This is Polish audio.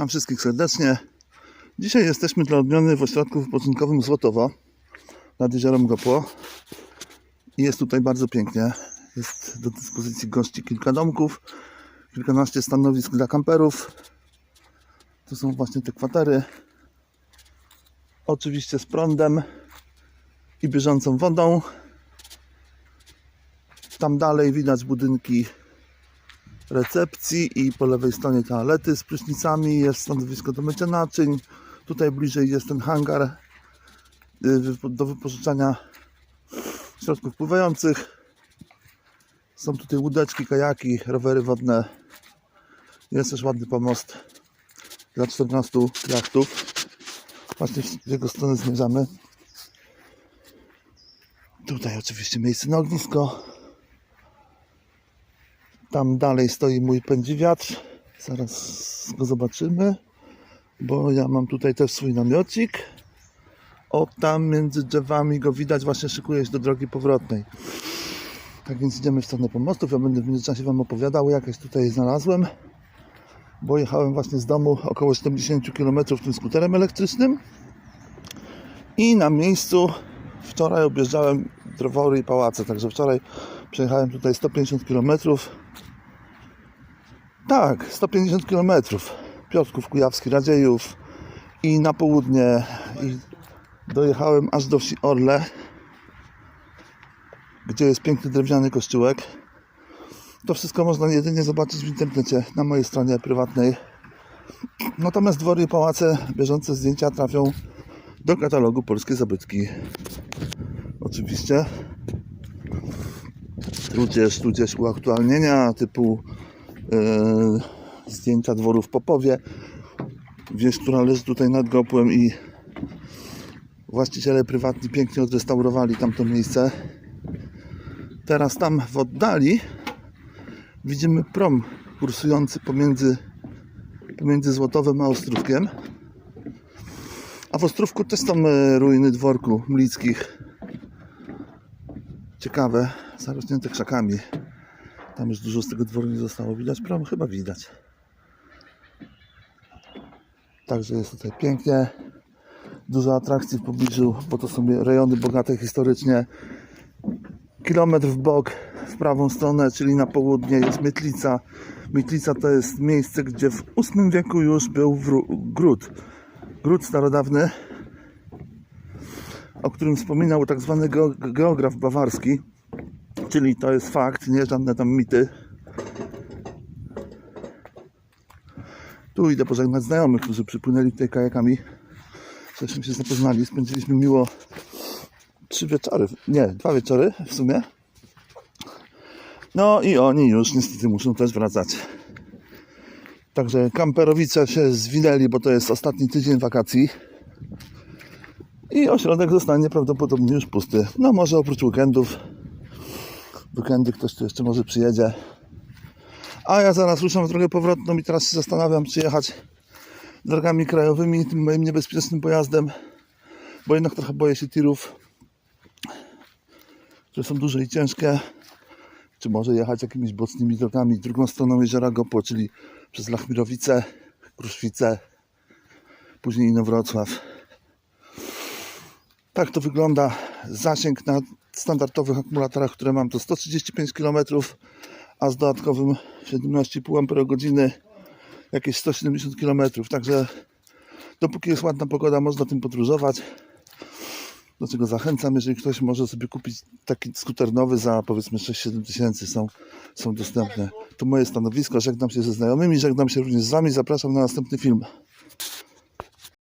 Witam wszystkich serdecznie. Dzisiaj jesteśmy dla odmiany w ośrodku wypoczynkowym Złotowo nad jeziorem Gopło. I jest tutaj bardzo pięknie. Jest do dyspozycji gości kilka domków, kilkanaście stanowisk dla kamperów. To są właśnie te kwatery. Oczywiście z prądem i bieżącą wodą. Tam dalej widać budynki recepcji i po lewej stronie toalety z prysznicami, jest stanowisko do mycia naczyń. Tutaj bliżej jest ten hangar y, do wypożyczania środków pływających. Są tutaj łódeczki, kajaki, rowery wodne. Jest też ładny pomost dla 14 jachtów. Właśnie w jego stronę zmierzamy. Tutaj oczywiście miejsce na ognisko. Tam dalej stoi mój pędziwiatr. Zaraz go zobaczymy. Bo ja mam tutaj też swój namiocik. O tam między drzewami go widać, właśnie szykuje się do drogi powrotnej. Tak więc idziemy w stronę pomostów. Ja będę w międzyczasie Wam opowiadał, jakieś tutaj znalazłem. Bo jechałem właśnie z domu około 70 km tym skuterem elektrycznym. I na miejscu wczoraj objeżdżałem drowory i pałace. Także wczoraj przejechałem tutaj 150 km. Tak, 150 km. Piotrków, Kujawski, Radziejów i na południe. I dojechałem aż do wsi Orle, gdzie jest piękny drewniany kościółek. To wszystko można jedynie zobaczyć w internecie na mojej stronie prywatnej. Natomiast dwory i pałace, bieżące zdjęcia trafią do katalogu Polskie Zabytki. Oczywiście. Tudzież, tudzież uaktualnienia typu zdjęcia dworu w Popowie. Wieś, która leży tutaj nad Gopłem i właściciele prywatni pięknie odrestaurowali tamto miejsce. Teraz tam w oddali widzimy prom kursujący pomiędzy, pomiędzy Złotowem a Ostrówkiem. A w Ostrówku też są e, ruiny dworku mlickich. Ciekawe, zarośnięte krzakami. Tam już dużo z tego dworu nie zostało. Widać prom? Chyba widać. Także jest tutaj pięknie. Dużo atrakcji w pobliżu, bo to są rejony bogate historycznie. Kilometr w bok, w prawą stronę, czyli na południe jest Mietlica. Mietlica to jest miejsce, gdzie w VIII wieku już był gród. Gród starodawny, o którym wspominał tak zwany geo- geograf bawarski. Czyli to jest fakt, nie żadne tam mity. Tu idę pożegnać znajomych, którzy przypłynęli tutaj kajakami. Żeśmy się zapoznali, spędziliśmy miło trzy wieczory, nie, dwa wieczory w sumie. No i oni już niestety muszą też wracać. Także kamperowice się zwinęli, bo to jest ostatni tydzień wakacji. I ośrodek zostanie prawdopodobnie już pusty. No może oprócz weekendów. Weekendy ktoś tu jeszcze może przyjedzie. A ja zaraz ruszam w drogę powrotną i teraz się zastanawiam, czy jechać drogami krajowymi, tym moim niebezpiecznym pojazdem, bo jednak trochę boję się tirów, które są duże i ciężkie, czy może jechać jakimiś bocznymi drogami drugą stroną jeziora Gopło, czyli przez Lachmirowice, Kruszwice, później Inowrocław. Tak to wygląda. Zasięg na standardowych akumulatorach, które mam to 135 km, a z dodatkowym 17,5 Ah jakieś 170 km. Także dopóki jest ładna pogoda, można tym podróżować. Do czego zachęcam, jeżeli ktoś może sobie kupić taki skuter nowy za powiedzmy 6-7 tysięcy, są, są dostępne. To moje stanowisko. Żegnam się ze znajomymi, żegnam się również z Wami. Zapraszam na następny film.